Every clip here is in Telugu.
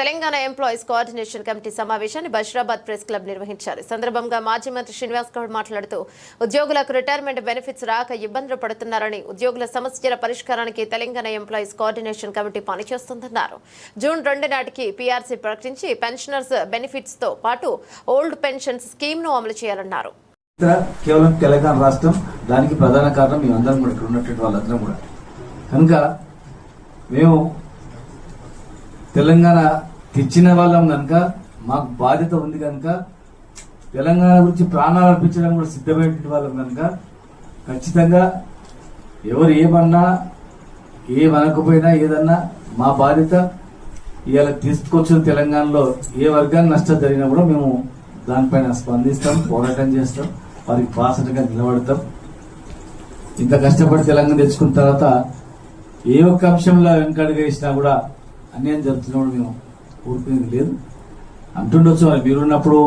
తెలంగాణ ఎంప్లాయీస్ కోఆర్డినేషన్ కమిటీ సమావేశాన్ని బషీరాబాద్ ప్రెస్ క్లబ్ నిర్వహించారు. సందర్భంగా మాజీ మంత్రి శ్రీనివాస్ గౌడ్ మాట్లాడుతూ ఉద్యోగులకు రిటైర్మెంట్ బెనిఫిట్స్ రాక ఇబ్బందులు పడుతున్నారని ఉద్యోగుల సమస్యల పరిష్కారానికి తెలంగాణ ఎంప్లాయీస్ కోఆర్డినేషన్ కమిటీ పనిచేస్తుందన్నారు. జూన్ రెండు నాటికి పీఆర్సీ ప్రకటించి పెన్షనర్స్ బెనిఫిట్స్తో పాటు ఓల్డ్ పెన్షన్ స్కీమ్ను అమలు చేయాలన్నారు. కేవలం తెలంగాణ రాష్ట్రం దానికి ప్రధాన కారణం మేమందరం కూడా ఇక్కడ ఉన్నటువంటి వాళ్ళందరం కూడా. కనుక మేము తెలంగాణ తెచ్చిన వాళ్ళం కనుక మాకు బాధ్యత ఉంది కనుక తెలంగాణ గురించి ప్రాణాలు అర్పించడం కూడా సిద్ధమైనటువంటి వాళ్ళం కనుక ఖచ్చితంగా ఎవరు ఏమన్నా ఏమనకపోయినా ఏదన్నా మా బాధ్యత ఇవాళ తీసుకొచ్చిన తెలంగాణలో ఏ వర్గానికి నష్టం జరిగినా కూడా మేము దానిపైన స్పందిస్తాం పోరాటం చేస్తాం వారికి బాసటగా నిలబడతాం. ఇంత కష్టపడి తెలంగాణ తెచ్చుకున్న తర్వాత ఏ ఒక్క అంశంలో వెనకడుగా వేసినా కూడా అన్యాయం జరుగుతున్నప్పుడు మేము కోల్పోయింది లేదు. అంటుండొచ్చు మరి మీరున్నప్పుడు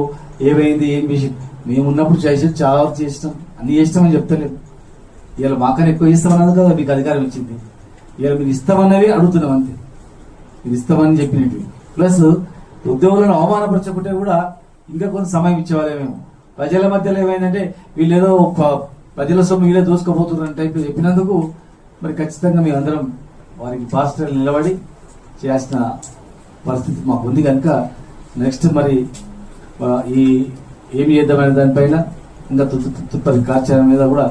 ఏమైంది ఏం చేసి మేము ఉన్నప్పుడు చేసి చాలా వరకు చేసినాం. అన్ని చేసినామని చెప్తలేదు. ఇవాళ మాకన్నా ఎక్కువ ఇస్తామన్నది కదా మీకు అధికారం ఇచ్చింది. ఇవాళ మీరు ఇస్తామన్నవి అడుగుతున్నాం అంతే. మీరు ఇస్తామని చెప్పినట్టు. ప్లస్ ఉద్యోగులను అవమానపరచకుంటే కూడా ఇంకా కొంత సమయం ఇచ్చేవాళ్ళే మేము ప్రజల మధ్యలో ఏమైందంటే వీళ్ళు ఏదో ప్రజల సొమ్ము వీళ్ళే దోసుకోబోతున్నారు టైప్ చెప్పినందుకు మరి ఖచ్చితంగా మేమందరం వారికి ఫాస్ట్ నిలబడి చేయాల్సిన పరిస్థితి మాకు ఉంది కనుక నెక్స్ట్ మరి ఈ ఏమి చేద్దామనే దానిపైన ఇంకా తుత్తు- కార్యాలయం మీద కూడా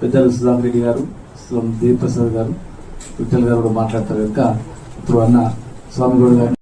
పెద్దలు సుధాకర్ రెడ్డి గారు దేవప్రసాద్ గారు విఠల్ గారు కూడా మాట్లాడతారు కనుక ఇప్పుడు అన్న స్వామి గౌడ్ గారు